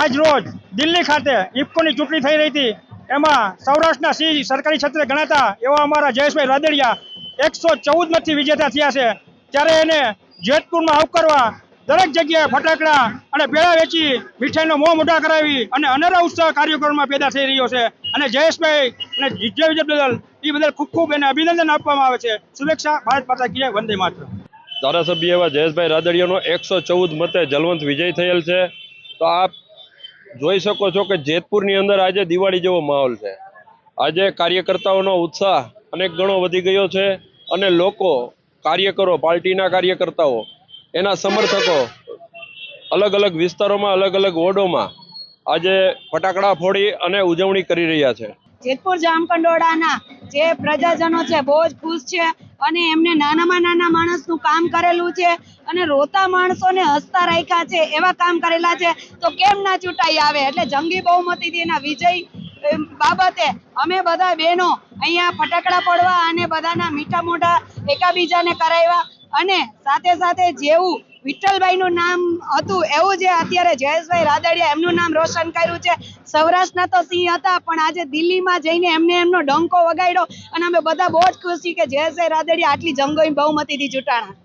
આજ દિલ્હી ખાતે ઇફકોની ચૂંટણી થઈ રહી હતી. એમાં સૌરાષ્ટ્રના સિંહ સરકારી ક્ષેત્રે ગણાતા એવા અમારા જયેશભાઈ રાદડિયા એકસો ચૌદમાંથી વિજેતા થયા છે. ત્યારે એને જેતપુરમાં આવકારવા દરેક જગ્યાએ ફટાકડા અને પેડા વેચી મીઠાઈનો મોં મોઢા કરાવી અને અનેરા ઉત્સાહ કાર્યક્રમમાં પેદા થઈ રહ્યો છે. અને જયેશભાઈ અને વિજય વિજય બદલ એ બદલ ખૂબ ખૂબ એને અભિનંદન આપવામાં આવે છે. શુભેચ્છા, ભારત માતા કીએ વંદે માત્ર ધારાસભ્ય એવા જયેશભાઈ રાદડિયાનો એકસો ચૌદ મતે જલવંત વિજય થયેલ છે. તો આપ જોઈ શકો છો કે જેતપુરની અંદર આજે દિવાળી જેવો માહોલ છે. આજે કાર્યકર્તાઓનો ઉત્સાહ અનેક ગણો વધી ગયો છે અને લોકો, કાર્યકરો, પાર્ટીના કાર્યકર્તાઓ, એના સમર્થકો અલગ અલગ વિસ્તારોમાં, અલગ અલગ વોર્ડોમાં આજે ફટાકડા ફોડી અને ઉજવણી કરી રહ્યા છે. જેતપુર જામકંડોળાના જે પ્રજાજનો છે બહુ જ ખુશ છે. અને એમને નાનામાં નાના માણસનું કામ કરેલું છે અને રોતા માણસોને હસતા રાખ્યા છે, એવા કામ કરેલા છે. તો કેમ ના ચૂંટાઈ આવે? એટલે જંગી બહુમતીથી એના વિજય બાબતે અમે બધા બહેનો અહીંયા ફટાકડા પડવા અને બધાના મીઠા મોઢા એકાબીજાને કરાવ્યા. અને સાથે સાથે જેવું વિઠ્ઠલભાઈનું નામ હતું. એવું જે અત્યારે જયેશભાઈ રાદડિયા એમનું નામ રોશન કર્યું છે. સૌરાષ્ટ્રના તો સિંહ હતા, પણ આજે દિલ્હીમાં જઈને એમને એમનો ડંકો વગાડ્યો અને અમે બધા બહુ જ ખુશ કે જયેશભાઈ રાદડિયા આટલી જંગોઈ બહુમતીથી ચૂંટાણા.